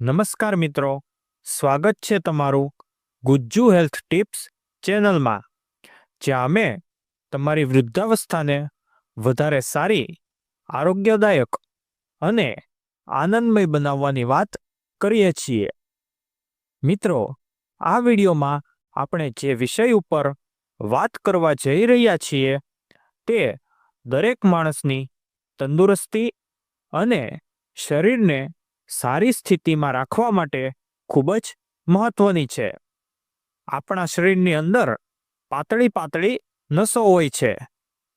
નમસ્કાર મિત્રો, સ્વાગત છે તમારું ગુજ્જુ હેલ્થ ટિપ્સ ચેનલમાં, જ્યાં અમે તમારી વૃદ્ધાવસ્થાને વધારે સારી, આરોગ્યદાયક અને આનંદમય બનાવવાની વાત કરીએ છીએ. મિત્રો, આ વિડીયોમાં આપણે જે વિષય ઉપર વાત કરવા જઈ રહ્યા છીએ, તે દરેક માણસની તંદુરસ્તી અને શરીરને સારી સ્થિતિમાં રાખવા માટે ખૂબ જ મહત્વની છે. આપણા શરીરની અંદર પાતળી પાતળી નસો હોય છે,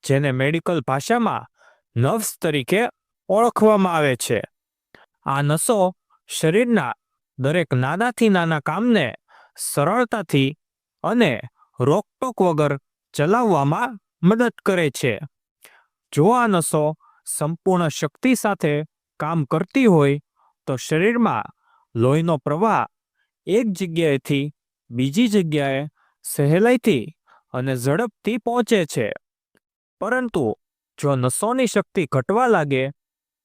જેને મેડિકલ ભાષામાં નર્વ્સ તરીકે ઓળખવામાં આવે છે. આ નસો શરીરના દરેક નાનાથી નાના કામને સરળતાથી અને રોકટોક વગર ચલાવવામાં મદદ કરે છે. જો આ નસો સંપૂર્ણ શક્તિ સાથે કામ કરતી હોય તો શરીરમાં લોહીનો પ્રવાહ એક જગ્યાએથી બીજી જગ્યાએ સહેલાઈથી અને ઝડપથી પહોંચે છે. પરંતુ જો નસોની શક્તિ ઘટવા લાગે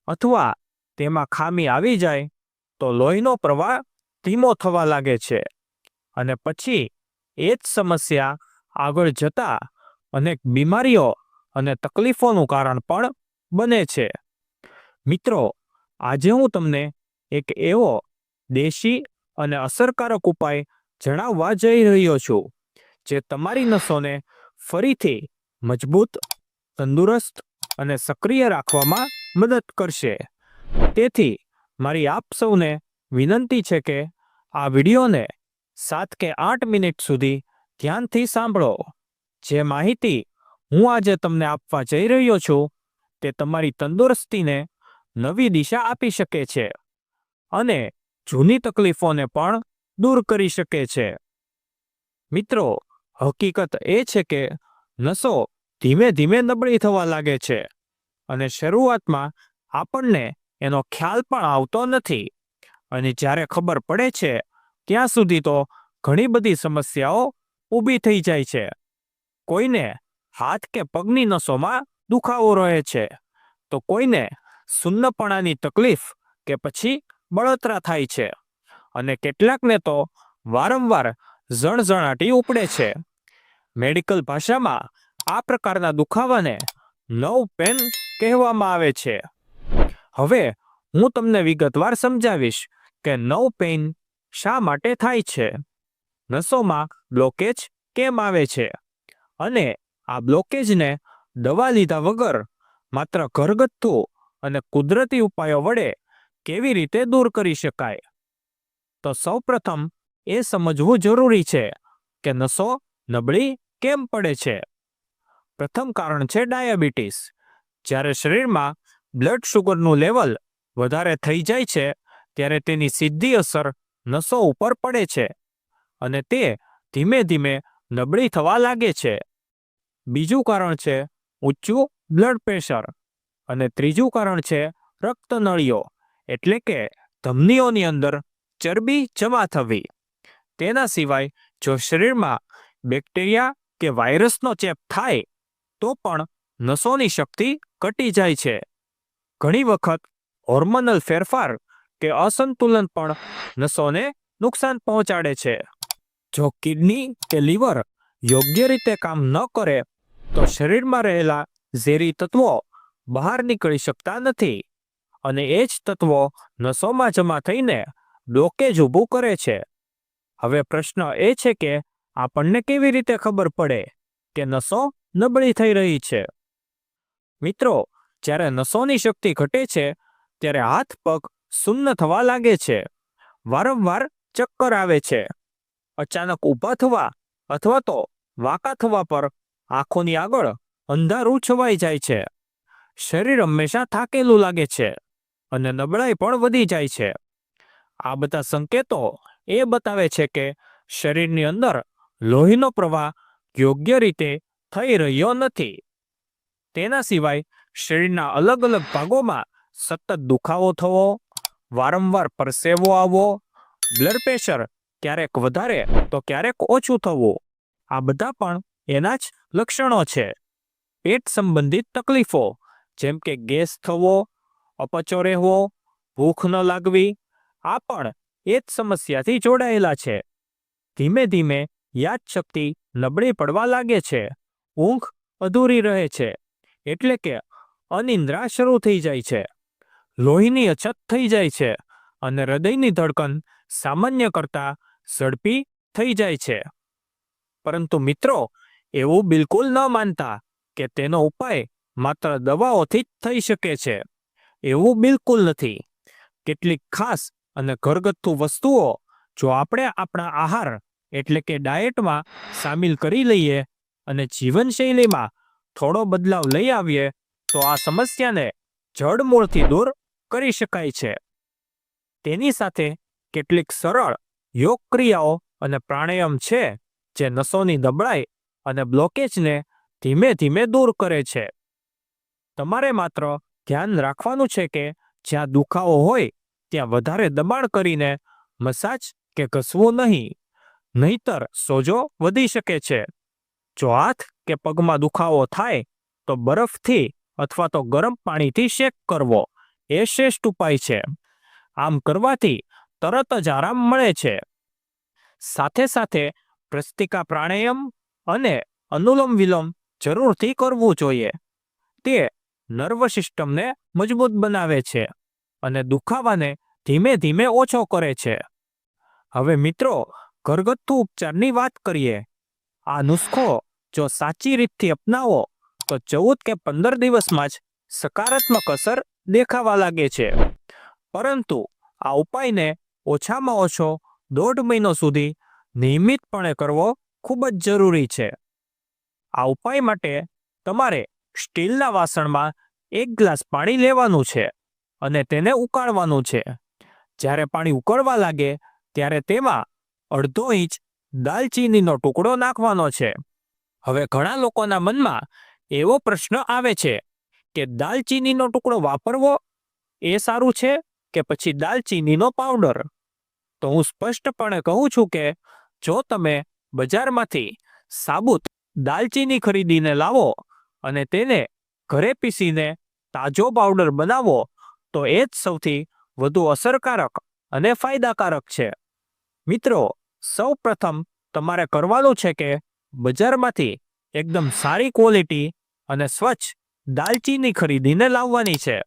અથવા તેમાં ખામી આવી જાય, તો લોહીનો પ્રવાહ ધીમો થવા લાગે છે અને પછી એ જ સમસ્યા આગળ જતા અનેક બીમારીઓ અને તકલીફોનું કારણ પણ બને છે. મિત્રો, આજે હું તમને એક એવો દેશી અને અસરકારક ઉપાય જણાવવા જઈ રહ્યો છું, જે તમારી નસોને ફરીથી મજબૂત, તંદુરસ્ત અને સક્રિય રાખવામાં મદદ કરશે. તેથી, મારી આપ સૌને વિનંતી છે કે આ વિડીયોને સાત કે આઠ મિનિટ સુધી ધ્યાનથી સાંભળો. જે માહિતી હું આજે તમને આપવા જઈ રહ્યો છું, તે તમારી તંદુરસ્તીને નવી દિશા આપી શકે છે. અને જૂની તકલીફોને પણ દૂર કરી શકે છે. મિત્રો, હકીકત એ છે કે નસો ધીમે ધીમે નબળી થવા લાગે છે અને શરૂઆતમાં આપણને એનો ખ્યાલ પણ આવતો નથી. અને જ્યારે ખબર પડે છે, ત્યાં સુધી તો ઘણી બધી સમસ્યાઓ ઊભી થઈ જાય છે. કોઈને હાથ કે પગની નસોમાં દુખાવો રહે છે, તો કોઈને સુન્નપણાની તકલીફ કે પછી બળતરા થાય છે. અને કેટલાકને તો વારંવાર ઝણઝણાટી ઉપડે છે. મેડિકલ ભાષામાં આ પ્રકારના દુખાવાને નવ પેન કહેવામાં આવે છે. હવે હું તમને વિગતવાર સમજાવીશ કે નવ પેઇન શા માટે થાય છે. નસોમાં બ્લોકેજ કેમ આવે છે? અને આ બ્લોકેજને દવા લીધા વગર માત્ર ઘરગથ્થુ અને કુદરતી ઉપાયો વડે કેવી રીતે દૂર કરી શકાય? તો સૌપ્રથમ એ સમજવું જરૂરી છે કે નસો નબળી કેમ પડે છે. પ્રથમ કારણ છે ડાયાબિટીસ. જ્યારે શરીરમાં બ્લડ શુગરનું લેવલ વધારે થઈ જાય છે, ત્યારે તેની સીધી અસર નસો ઉપર પડે છે અને તે ધીમે ધીમે નબળી થવા લાગે છે. બીજું કારણ છે ઊંચું બ્લડ પ્રેશર અને ત્રીજું કારણ છે રક્તનળીઓ. એટલે કે ધમનીઓની અંદર ચરબી જમા થવી. તેના સિવાય જો શરીરમાં બેક્ટેરિયા કે વાયરસનો ચેપ થાય, તો પણ નસોની શક્તિ ઘટી જાય છે. ઘણી વખત હોર્મોનલ ફેરફાર કે અસંતુલન પણ નસોને નુકસાન પહોંચાડે છે. જો કિડની કે લીવર યોગ્ય રીતે કામ ન કરે, તો શરીરમાં રહેલા ઝેરી તત્વો બહાર નીકળી શકતા નથી. અને એ જ તત્વો નસોમાં જમા થઈને બ્લોકેજ ઊભું કરે છે. હવે પ્રશ્ન એ છે કે આપણને કેવી રીતે ખબર પડે કે નસો નબળી થઈ રહી છે? મિત્રો, જ્યારે નસોની શક્તિ ઘટે છે, ત્યારે હાથ પગ સુન્ન થવા લાગે છે. વારંવાર ચક્કર આવે છે. અચાનક ઊભા થવા અથવા તો વાંકા થવા પર આંખોની આગળ અંધારું છવાઈ જાય છે. શરીર હંમેશા થાકેલું લાગે છે. અને નબળાઈ પણ વધી જાય છે. આ બધા સંકેતો એ બતાવે છે કે શરીરની અંદર લોહીનો પ્રવાહ યોગ્ય રીતે થઈ રહ્યો નથી. તેના સિવાય શરીરના અલગ અલગ ભાગોમાં સતત દુખાવો થવો, વારંવાર પરસેવો આવવો, બ્લડ પ્રેશર ક્યારેક વધારે તો ક્યારેક ઓછું થવું. આ બધા પણ એના જ લક્ષણો છે. પેટ સંબંધિત તકલીફો જેમ કે ગેસ થવો અપચો રહેવો ભૂખ ન લાગવી, આ પણ એ જ સમસ્યાથી જોડાયેલા છે. ધીમે ધીમે યાદશક્તિ નબળી પડવા લાગે છે. ઊંઘ અધૂરી રહે છે, એટલે કે અનિંદ્રા શરૂ થઈ જાય છે. લોહીની અછત થઈ જાય છે અને હૃદયની ધડકન સામાન્ય કરતાં ઝડપી થઈ જાય છે. પરંતુ મિત્રો, એવું બિલકુલ ન માનતા કે તેનો ઉપાય માત્ર દવાઓથી જ થઈ શકે છે. એવું બિલકુલ નથી. કેટલીક ખાસ અને ઘરગથ્થુ વસ્તુઓ જો આપણે આપણા આહાર એટલે કે ડાયટમાં સામેલ કરી લઈએ અને જીવનશૈલીમાં થોડો બદલાવ લઈ આવીએ, તો આ સમસ્યાને જડમૂળથી દૂર કરી શકાય છે. તેની સાથે કેટલીક સરળ યોગ ક્રિયાઓ અને પ્રાણાયામ છે, જે નસોની નબળાઈ અને બ્લોકેજને ધીમે ધીમે દૂર કરે છે. તમારે માત્ર ધ્યાન રાખવાનું છે કે જ્યાં દુખાવો હોય, ત્યાં વધારે દબાણ કરીને મસાજ કે ઘસવું નહીં. નહીતર સોજો વધી શકે છે. જો હાથ કે પગમાં દુખાવો થાય, તો બરફથી અથવા તો ગરમ પાણીથી શેક કરવો એ શ્રેષ્ઠ ઉપાય છે. આમ કરવાથી તરત જ આરામ મળે છે. સાથે સાથે પ્રસ્તિકા પ્રાણાયામ અને અનુલોમ વિલોમ જરૂરથી કરવું જોઈએ. તે નર્વ સિસ્ટમને મજબૂત બનાવે છે અને દુખાવાને ધીમે ધીમે ઓછો કરે છે. હવે મિત્રો, ઘરગથ્થુ ઉપચારની વાત કરીએ. આ નુસ્ખો જો સાચી રીતથી અપનાવો, તો ચૌદ કે પંદર દિવસમાં જ સકારાત્મક અસર દેખાવા લાગે છે. પરંતુ આ ઉપાયને ઓછામાં ઓછો દોઢ મહિનો સુધી નિયમિતપણે કરવો ખૂબ જ જરૂરી છે. આ ઉપાય માટે તમારે સ્ટીલના વાસણમાં એક ગ્લાસ પાણી લેવાનું છે અને તેને ઉકાળવાનું છે. જ્યારે પાણી ઉકળવા લાગે, ત્યારે તેમાં અડધો ઇંચ દાલચીનીનો ટુકડો નાખવાનો છે. હવે ઘણા લોકોના મનમાં એવો પ્રશ્ન આવે છે કે દાલચીનીનો ટુકડો વાપરવો એ સારું છે કે પછી દાલચીનીનો પાવડર? તો હું સ્પષ્ટપણે કહું છું કે જો તમે બજારમાંથી સાબુત દાલચીની ખરીદીને લાવો અને તેને ઘરે પીસીને તાજો પાવડર બનાવો, તો એ જ સૌથી વધુ અસરકારક અને ફાયદાકારક છે. મિત્રો સૌ પ્રથમ તમારે કરવાનું છે કે બજારમાંથી એકદમ સારી ક્વોલિટી અને સ્વચ્છ દાલચીની ખરીદીને લાવવાની છે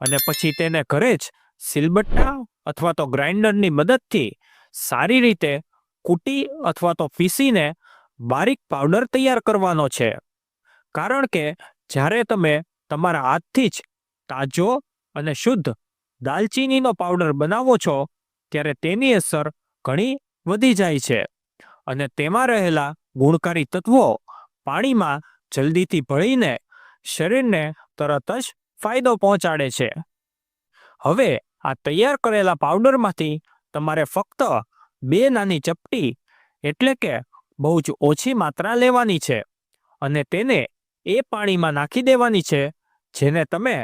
અને પછી તેને ઘરે જ સિલબટ્ટા અથવા તો ગ્રાઇન્ડરની મદદથી સારી રીતે કૂટી અથવા તો પીસીને બારીક પાવડર તૈયાર કરવાનો છે. કારણ કે જ્યારે તમે તમારા હાથથી જ તાજો અને શુદ્ધ દાલચીનીનો પાવડર બનાવો છો, ત્યારે તેની અસર ઘણી વધી જાય છે. અને તેમાં રહેલા ગુણકારી તત્વો પાણીમાં જલ્દીથી ભળીને શરીરને તરત જ ફાયદો પહોંચાડે છે. હવે આ તૈયાર કરેલા પાવડરમાંથી તમારે ફક્ત બે નાની ચપટી એટલે કે બહુ જ ઓછી માત્રા લેવાની છે અને તેને એ પાણીમાં નાખી દેવાની છે, જેને તમે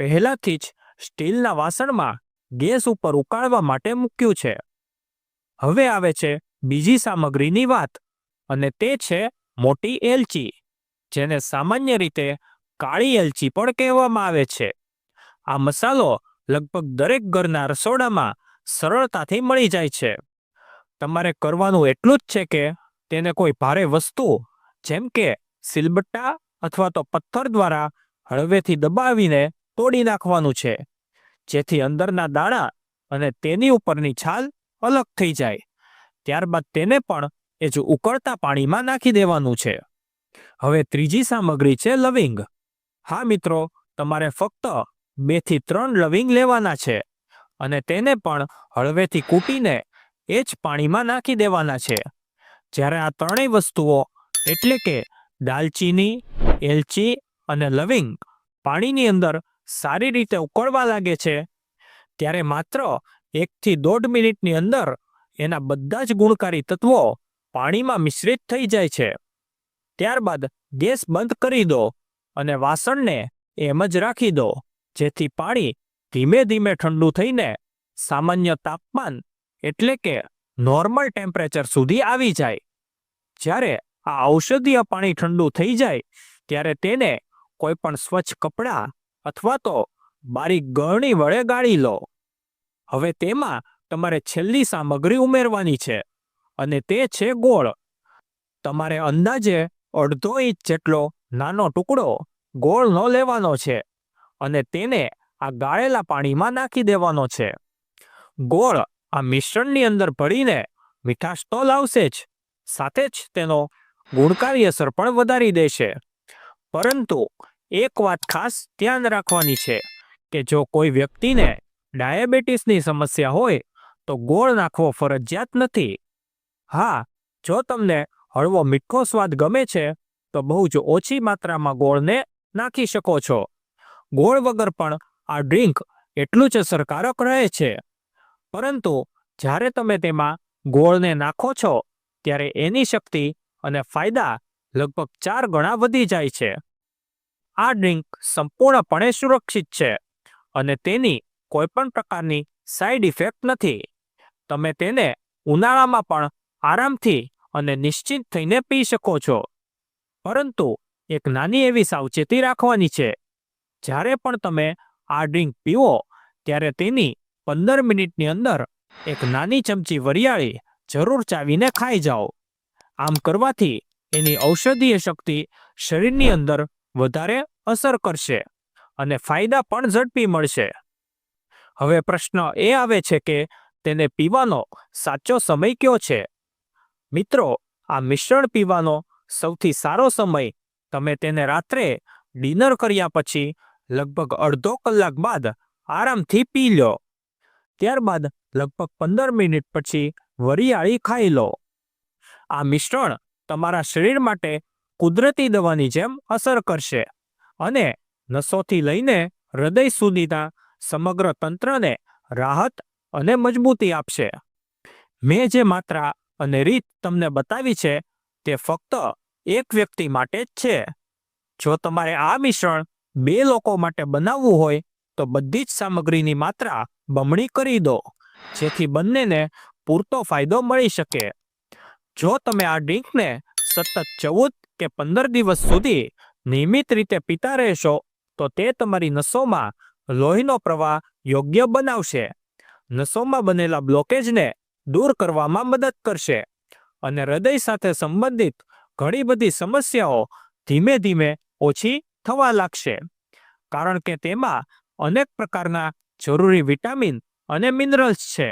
પહેલાથી જ સ્ટીલના વાસણમાં ગેસ ઉપર ઉકાળવા માટે મૂક્યું છે. હવે આવે છે બીજી સામગ્રીની વાત, અને તે છે મોટી એલચી, જેને સામાન્ય રીતે કાળી એલચી પણ કહેવામાં આવે છે. આ મસાલો લગભગ દરેક ઘરના રસોડામાં સરળતાથી મળી જાય છે. તમારે કરવાનું એટલું જ છે કે તેને કોઈ ભારે વસ્તુ, જેમ કે સિલબટ્ટા અથવા તો પથ્થર દ્વારા હળવેથી દબાવીને તોડી નાખવાનું છે. જેથી અંદરના દાણા અને તેની ઉપરની છાલ અલગ થઈ જાય. ત્યારબાદ તેને પણ એ જ ઉકળતા પાણીમાં નાખી દેવાનું છે. હવે ત્રીજી સામગ્રી છે લવિંગ. હા મિત્રો, તમારે ફક્ત બેથી ત્રણ લવિંગ લેવાના છે અને તેને પણ હળવેથી કૂટીને એ જ પાણીમાં નાખી દેવાના છે. જ્યારે આ ત્રણેય વસ્તુઓ, એટલે કે દાલચીની એલચી અને લવિંગ પાણીની અંદર સારી રીતે ઉકળવા લાગે છે. ત્યારે માત્ર એકથી દોઢ મિનિટની અંદર એના બધા જ ગુણકારી તત્વો પાણીમાં મિશ્રિત થઈ જાય છે. ત્યારબાદ ગેસ બંધ કરી દો અને વાસણને એમ જ રાખી દો, જેથી પાણી ધીમે ધીમે ઠંડુ થઈને સામાન્ય તાપમાન એટલે કે નોર્મલ ટેમ્પરેચર સુધી આવી જાય. જ્યારે આ ઔષધીય પાણી ઠંડુ થઈ જાય ત્યારે તેને કોઈ પણ સ્વચ્છ કપડાં અથવા તો બારીક ગળણી વડે ગાળી લો. હવે તેમાં તમારે છેલ્લી સામગ્રી ઉમેરવાની છે અને તે છે ગોળ. તમારે અંદાજે અડધો ઇંચ જેટલો નાનો ટુકડો ગોળનો લેવાનો છે અને તેને આ ગાળેલા પાણીમાં નાખી દેવાનો છે. ગોળ આ મિશ્રણની અંદર ભળીને મીઠાશ તો લાવશે જ, સાથે જ તેનો ગુણકારી અસર પણ વધારી દેશે. પરંતુ એક વાત ખાસ ધ્યાન રાખવાની છે કે જો કોઈ વ્યક્તિને ડાયાબિટીસની સમસ્યા હોય, તો ગોળ નાખવો ફરજિયાત નથી. હા, જો તમને હળવો મીઠો સ્વાદ ગમે છે, તો બહુ જ ઓછી માત્રામાં ગોળને નાખી શકો છો. ગોળ વગર પણ આ ડ્રિંક એટલું જ અસરકારક રહે છે. પરંતુ જ્યારે તમે તેમાં ગોળને નાખો છો, ત્યારે એની શક્તિ અને ફાયદા લગભગ ચાર ગણા વધી જાય છે. આ ડ્રિંક સંપૂર્ણપણે સુરક્ષિત છે અને તેની કોઈપણ પ્રકારની સાઇડ ઇફેક્ટ નથી. તમે તેને ઉનાળામાં પણ આરામથી અને નિશ્ચિત થઈને પી શકો છો. પરંતુ એક નાની એવી સાવચેતી રાખવાની છે. જ્યારે પણ તમે આ ડ્રિંક પીવો, ત્યારે તેની પંદર મિનિટની અંદર એક નાની ચમચી વરિયાળી જરૂર ચાવીને ખાઈ જાઓ. આમ કરવાથી એની ઔષધીય શક્તિ શરીરની અંદર વધારે અસર કરશે અને ફાયદા પણ ઝડપી મળશે. હવે પ્રશ્ન એ આવે છે કે તેને પીવાનો સાચો સમય કયો છે? મિત્રો, આ મિશ્રણ પીવાનો સૌથી સારો સમય તમે તેને રાત્રે ડિનર કર્યા પછી લગભગ અડધો કલાક બાદ આરામથી પી લો. ત્યારબાદ લગભગ પંદર મિનિટ પછી વરિયાળી ખાઈ લો. આ મિશ્રણ તમારા શરીર માટે કુદરતી દવાની જેમ અસર કરશે અને નસોથી લઈને હૃદય સુધીના સમગ્ર તંત્રને રાહત અને મજબૂતી આપશે. મેં જે માત્રા અને રીત તમને બતાવી છે તે ફક્ત એક વ્યક્તિ માટે જ છે. જો તમારે આ મિશ્રણ બે લોકો માટે બનાવવું હોય તો બધી જ સામગ્રીની માત્રા બમણી કરી દો, જેથી બંનેને પૂરતો ફાયદો મળી શકે. જો તમે આ ડ્રિંકને સતત ચૌદ કે પંદર દિવસ સુધી નિયમિત રીતે પીતા રહેશો, તો તે તમારી નસોમાં લોહીનો પ્રવાહ યોગ્ય બનાવશે. નસોમાં બનેલા બ્લોકેજને દૂર કરવામાં મદદ કરશે અને હૃદય સાથે સંબંધિત ઘણી બધી સમસ્યાઓ ધીમે ધીમે ઓછી થવા લાગશે. કારણ કે તેમાં અનેક પ્રકારના જરૂરી વિટામિન અને મિનરલ્સ છે,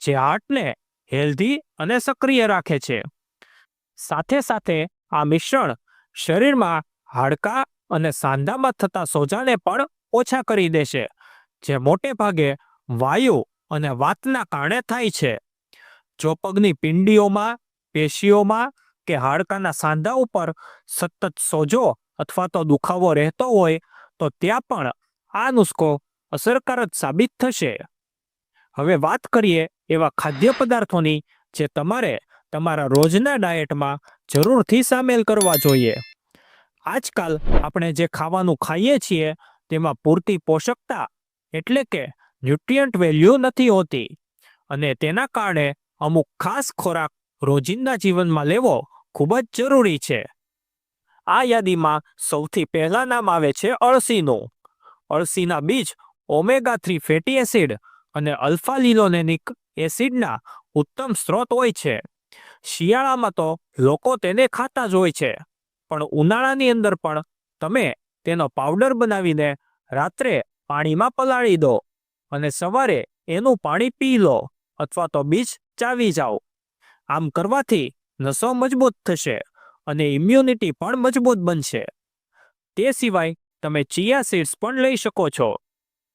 જે હાર્ટને હેલ્ધી અને સક્રિય રાખે છે. સાથે સાથે આ મિશ્રણ શરીરમાં હાડકાં અને સાંધામાં થતા સોજાને પણ ઓછા કરી દેશે, જે મોટે ભાગે વાયુ અને વાતના કારણે થાય છે. જો પગની પિંડીઓમાં, પેશીઓમાં કે હાડકાના સાંધા ઉપર સતત સોજો અથવા તો દુખાવો રહેતો હોય, તો ત્યાં પણ આ નુસ્ખો અસરકારક સાબિત થશે. હવે વાત કરીએ એવા ખાદ્ય પદાર્થોની જે તમારે તમારા રોજના ડાયટમાં જરૂરથી સામેલ કરવા જોઈએ. આજકાલ આપણે જે ખાવાનું ખાઈએ છીએ તેમાં પૂરતી પોષકતા એટલે કે ન્યુટ્રિયન્ટ વેલ્યુ નથી હોતી અને તેના કારણે અમુક ખાસ ખોરાક રોજિંદા જીવનમાં લેવો ખૂબ જ જરૂરી છે. આ યાદીમાં સૌથી પહેલા નામ આવે છે અળસીનું. અળસીના બીજ ઓમેગા થ્રી ફેટી એસિડ અને અલ્ફા લિલોનેનિક એસિડના ઉત્તમ સ્ત્રોત હોય છે. શિયાળામાં તો લોકો તેને ખાતા જ હોય છે. પણ ઉનાળાની અંદર પણ તમે તેનો પાવડર બનાવીને રાત્રે પાણીમાં પલાળી દો અને સવારે એનું પાણી પી લો અથવા તો બીજ ચાવી જાઓ. આમ કરવાથી નસો મજબૂત થશે અને ઇમ્યુનિટી પણ મજબૂત બનશે. તે સિવાય તમે ચિયા સીડ્સ પણ લઈ શકો છો.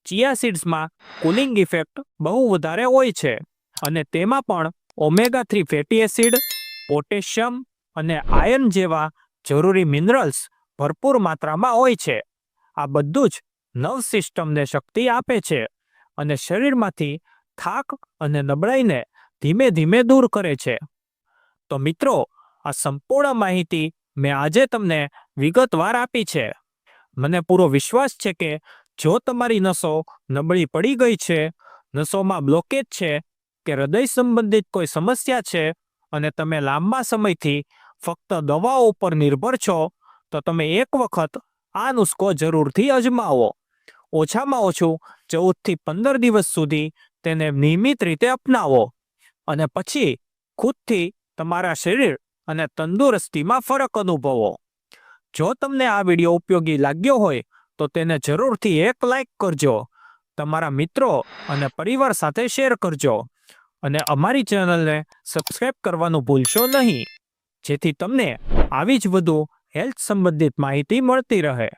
ચિયા સીડ્સમાં કુલિંગ ઇફેક્ટ બહુ વધારે હોય છે અને તેમાં પણ omega three fatty acid, potassium અને આયર્ન જેવા જરૂરી મિનરલ્સ ભરપૂર માત્રામાં હોય છે. આ બધું જ નવ સિસ્ટમને શક્તિ આપે છે અને શરીરમાંથી થાક અને નબળાઈને ધીમે ધીમે દૂર કરે છે. તો મિત્રો, આ સંપૂર્ણ માહિતી મેં આજે તમને વિગતવાર આપી છે. મને પૂરો વિશ્વાસ છે કે જો તમારી નસો નબળી પડી ગઈ છે, નસોમાં બ્લોકેજ છે, કે હૃદય સંબંધિત કોઈ સમસ્યા છે, અને તમે લાંબા સમયથી ફક્ત દવાઓ ઉપર નિર્ભર છો, તો તમે એક વખત આ નુસ્ખો જરૂરથી અજમાવો. ઓછામાં ઓછું ચૌદથી પંદર દિવસ સુધી તેને નિયમિત રીતે અપનાવો. અને પછી ખુદથી તમારા શરીર અને તંદુરસ્તીમાં ફરક અનુભવો. જો તમને આ વીડિયો ઉપયોગી લાગ્યો હોય તો તેને જરૂરથી એક લાઈક કરજો, તમારા મિત્રો અને પરિવાર સાથે શેર કરજો. અને અમારી ચેનલને સબસ્ક્રાઇબ કરવાનું ભૂલશો નહીં. જેથી તમને આવી જ વધુ હેલ્થ સંબંધિત માહિતી મળતી રહે.